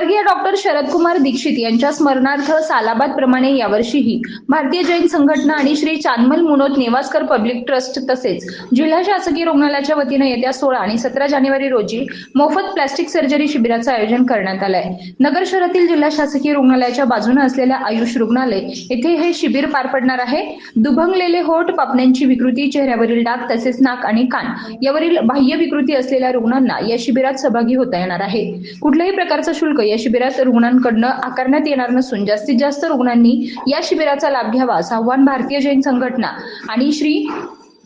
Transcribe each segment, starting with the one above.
स्वर्गीय डॉक्टर शरदकुमार दीक्षित यांच्या स्मरणार्थ सालाबाद प्रमाणे यावर्षीही भारतीय जैन संघटना आणि श्री चांदमल मुनोद नेवास्कर पब्लिक ट्रस्ट तसेच जिल्हा शासकीय रुग्णालयाच्या वतीनं येत्या सोळा आणि सतरा जानेवारी रोजी मोफत प्लॅस्टिक सर्जरी शिबिराचं आयोजन करण्यात आलं आहे नगर शहरातील जिल्हा शासकीय रुग्णालयाच्या बाजूने असलेल्या आयुष रुग्णालय येथे हे शिबिर पार पडणार आहे. दुभंगलेले होठ पापण्यांची विकृती चेहऱ्यावरील डाग तसेच नाक आणि कान यावरील बाह्य विकृती असलेल्या रुग्णांना या शिबिरात सहभागी होता येणार आहे. कुठल्याही प्रकारचं शुल्क या शिबिरात रुग्णांकडनं आकारण्यात येणार नसून जास्तीत जास्त रुग्णांनी या शिबिराचा लाभ घ्यावा असं आव्हान भारतीय जैन संघटना आणि श्री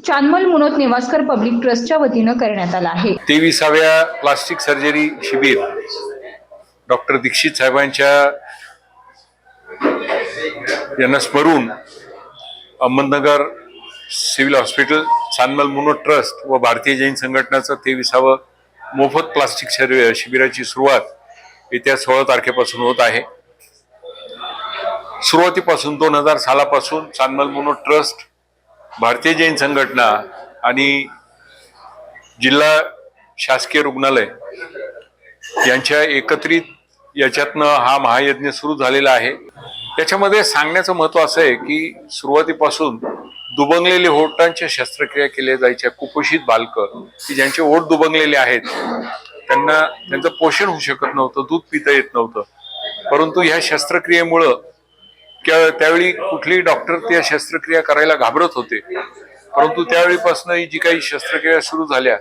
चांदमल मुनोत नेवास्कर पब्लिक ट्रस्टच्या वतीनं करण्यात आला आहे. तेविसाव्या प्लास्टिक सर्जरी शिबिर डॉक्टर दीक्षित साहेबांच्या यांना स्मरून Ahmednagar civil hospital Chandmal Munot trust व भारतीय जैन संघटनाचं तेविसावं मोफत प्लास्टिक शर शिबिराची सुरुवात येत्या सोळा तारखेपासून होत आहे. सुरुवातीपासून दोन हजार सालापासून चांदमल मोनो ट्रस्ट भारतीय जैन संघटना आणि जिल्हा शासकीय रुग्णालय यांच्या एकत्रित याच्यातनं हा महायज्ञ सुरू झालेला आहे. त्याच्यामध्ये सांगण्याचं महत्त्व असं आहे की सुरुवातीपासून दुबंगलेले होटांच्या शस्त्रक्रिया केल्या जायच्या कुपोषित बालकं की ज्यांचे ओट दुबंगलेले आहेत त्यांना त्यांचं पोषण होऊ शकत नव्हतं दूध पिता येत नव्हतं. परंतु ह्या शस्त्रक्रियेमुळं त्या- त्यावेळी कुठलीही डॉक्टर त्या शस्त्रक्रिया करायला घाबरत होते. परंतु त्यावेळीपासून जी काही शस्त्रक्रिया सुरू झाल्या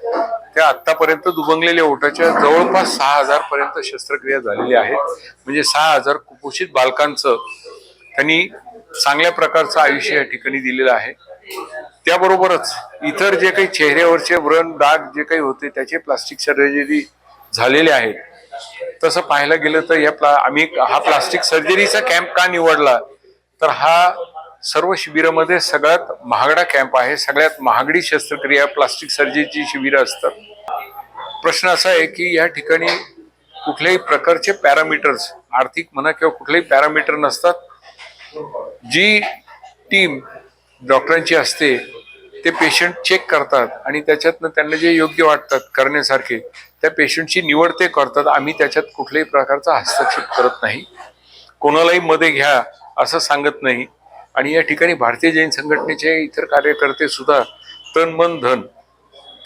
त्या आतापर्यंत दुबंगलेल्या ओटाच्या जवळपास सहा हजार पर्यंत शस्त्रक्रिया झालेल्या आहेत. म्हणजे सहा हजार कुपोषित बालकांचं त्यांनी चांगल्या प्रकारचं आयुष्य या ठिकाणी दिलेलं आहे. त्याबरोबरच इतर जे काही चेहऱ्यावरचे व्रण डाग जे काही होते त्याचे प्लास्टिक सर्जरी झालेले आहेत. तसं पाहायला गेलं तर या प्ला आम्ही हा प्लास्टिक सर्जरीचा कॅम्प का निवडला? तर हा सर्व शिबिरामध्ये सगळ्यात महागडा कॅम्प आहे सगळ्यात महागडी शस्त्रक्रिया प्लास्टिक सर्जरीची शिबिरं असतात. प्रश्न असा आहे की या ठिकाणी कुठल्याही प्रकारचे पॅरामीटर्स आर्थिक म्हणा किंवा कुठलेही पॅरामीटर नसतात जी टीम डॉक्टरांची असते ते पेशंट चेक करतात आणि त्याच्यातनं त्यांना जे योग्य वाटतात करण्यासारखे त्या पेशंटची निवड ते करतात. आम्ही त्याच्यात कुठल्याही प्रकारचा हस्तक्षेप करत नाही. कोणालाही मध्ये घ्या असं सांगत नाही. आणि या ठिकाणी भारतीय जैन संघटनेचे इतर कार्यकर्ते सुद्धा तन मन धन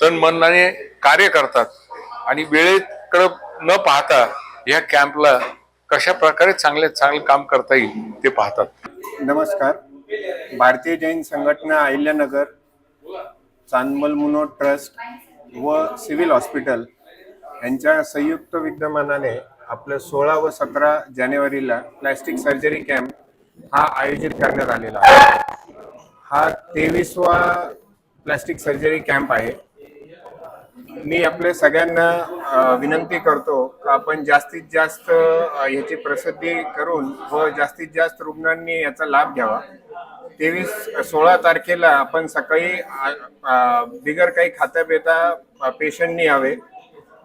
तन मनाने कार्य करतात. आणि वेळेकडं न पाहता या कॅम्पला कशा प्रकारे चांगल्यात चांगलं काम करता येईल ते पाहतात. नमस्कार. भारतीय जैन संघटना अहिल्यानगर चांदमल मुनो ट्रस्ट व सिव्हिल हॉस्पिटल यांच्या संयुक्त विद्यमानाने आपलं सोळा व सतरा जानेवारीला प्लॅस्टिक सर्जरी कॅम्प हा आयोजित करण्यात आलेला आहे. हा तेवीसवा प्लॅस्टिक सर्जरी कॅम्प आहे. मी आपल्या सगळ्यांना विनंती करतो आपण जास्तीत जास्त याची प्रसिद्धी करून व जास्तीत जास्त रुग्णांनी याचा लाभ घ्यावा. तेवीस सोळा तारखेला आपण सकाळी बिगर काही खाता पिता पेशंटनी यावे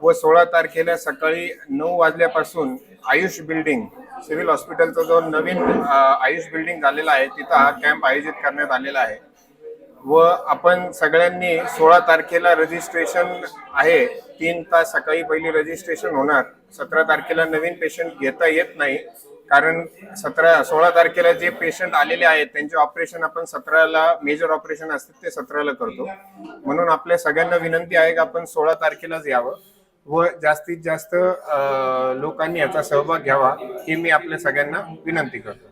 व सोळा तारखेला सकाळी नऊ वाजल्यापासून आयुष बिल्डिंग सिव्हिल हॉस्पिटलचा जो नवीन आयुष बिल्डिंग झालेला आहे तिथं हा कॅम्प आयोजित करण्यात आलेला आहे. व आपण सगळ्यांनी सोळा तारखेला रजिस्ट्रेशन आहे. तीन तास सकाळी पहिली रजिस्ट्रेशन होणार. सतरा तारखेला नवीन पेशंट घेता येत नाही. कारण सतरा सोळा तारखेला जे पेशंट आलेले आहेत त्यांचे ऑपरेशन आपण सतराला मेजर ऑपरेशन असते ते सतराला करतो. म्हणून आपल्या सगळ्यांना विनंती आहे की आपण सोळा तारखेलाच यावं व जास्तीत जास्त लोकांनी याचा सहभाग घ्यावा ही मी आपल्या सगळ्यांना विनंती करतो.